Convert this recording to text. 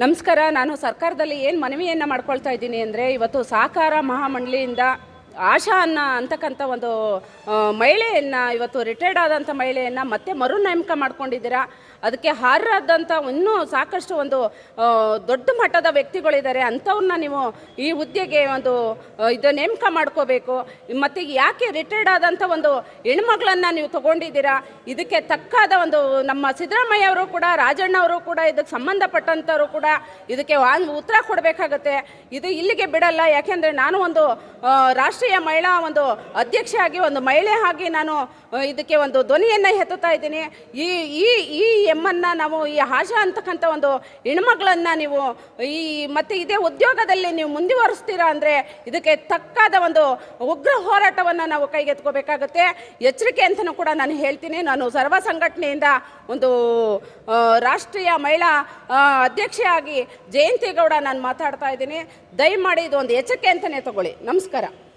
ನಮಸ್ಕಾರ ನಾನು ಸರ್ಕಾರದಲ್ಲಿ ಏನು ಮನವಿಯನ್ನು ಮಾಡ್ಕೊಳ್ತಾ ಇದ್ದೀನಿ ಅಂದರೆ ಇವತ್ತು ಸಹಕಾರ ಮಹಾಮಂಡಳಿಯಿಂದ ಆಶಾ ಅನ್ನ ಅಂತಕ್ಕಂಥ ಒಂದು ಮಹಿಳೆಯನ್ನ, ಇವತ್ತು ರಿಟೈರ್ಡ್ ಆದಂಥ ಮಹಿಳೆಯನ್ನು ಮತ್ತೆ ಮರು ನೇಮಕ ಮಾಡ್ಕೊಂಡಿದ್ದೀರಾ? ಅದಕ್ಕೆ ಹಾರರಾದಂಥ ಇನ್ನೂ ಸಾಕಷ್ಟು ಒಂದು ದೊಡ್ಡ ಮಟ್ಟದ ವ್ಯಕ್ತಿಗಳಿದ್ದಾರೆ. ಅಂಥವ್ರನ್ನ ನೀವು ಈ ಹುದ್ದೆಗೆ ಒಂದು ಇದು ನೇಮಕ ಮಾಡ್ಕೋಬೇಕು. ಮತ್ತು ಯಾಕೆ ರಿಟೈರ್ಡ್ ಆದಂಥ ಒಂದು ಹೆಣ್ಮಗಳನ್ನು ನೀವು ತಗೊಂಡಿದ್ದೀರಾ? ಇದಕ್ಕೆ ತಕ್ಕಾದ ಒಂದು ನಮ್ಮ ಸಿದ್ದರಾಮಯ್ಯ ಅವರು ಕೂಡ, ರಾಜಣ್ಣ ಅವರು ಕೂಡ, ಇದಕ್ಕೆ ಸಂಬಂಧಪಟ್ಟಂಥವರು ಕೂಡ ಇದಕ್ಕೆ ಉತ್ತರ ಕೊಡಬೇಕಾಗತ್ತೆ. ಇದು ಇಲ್ಲಿಗೆ ಬಿಡಲ್ಲ. ಯಾಕೆಂದರೆ ನಾನು ಒಂದು ರಾಷ್ಟ್ರೀಯ ಮಹಿಳಾ ಒಂದು ಅಧ್ಯಕ್ಷೆಯಾಗಿ, ಒಂದು ಮಹಿಳೆ ಆಗಿ ನಾನು ಇದಕ್ಕೆ ಒಂದು ಧ್ವನಿಯನ್ನು ಎತ್ತುತ್ತಾ ಇದ್ದೀನಿ. ಈ ಈ ಈ ಎಮ್ಮನ್ನು ನಾವು, ಈ ಆಶಾ ಅಂತಕ್ಕಂಥ ಒಂದು ಹೆಣ್ಮಗಳನ್ನು ನೀವು, ಈ, ಮತ್ತು ಇದೇ ಉದ್ಯೋಗದಲ್ಲಿ ನೀವು ಮುಂದುವರಿಸ್ತೀರಾ ಅಂದರೆ ಇದಕ್ಕೆ ತಕ್ಕಾದ ಒಂದು ಉಗ್ರ ಹೋರಾಟವನ್ನು ನಾವು ಕೈಗೆತ್ಕೋಬೇಕಾಗುತ್ತೆ ಎಚ್ಚರಿಕೆ ಅಂತಲೂ ಕೂಡ ನಾನು ಹೇಳ್ತೀನಿ. ನಾನು ಸರ್ವ ಸಂಘಟನೆಯಿಂದ ಒಂದು ರಾಷ್ಟ್ರೀಯ ಮಹಿಳಾ ಅಧ್ಯಕ್ಷೆಯಾಗಿ ಜಯಂತಿ ಗೌಡ ನಾನು ಮಾತಾಡ್ತಾ ಇದ್ದೀನಿ. ದಯಮಾಡಿ ಇದು ಒಂದು ಎಚ್ಚರಿಕೆ ಅಂತಲೇ ತಗೊಳ್ಳಿ. ನಮಸ್ಕಾರ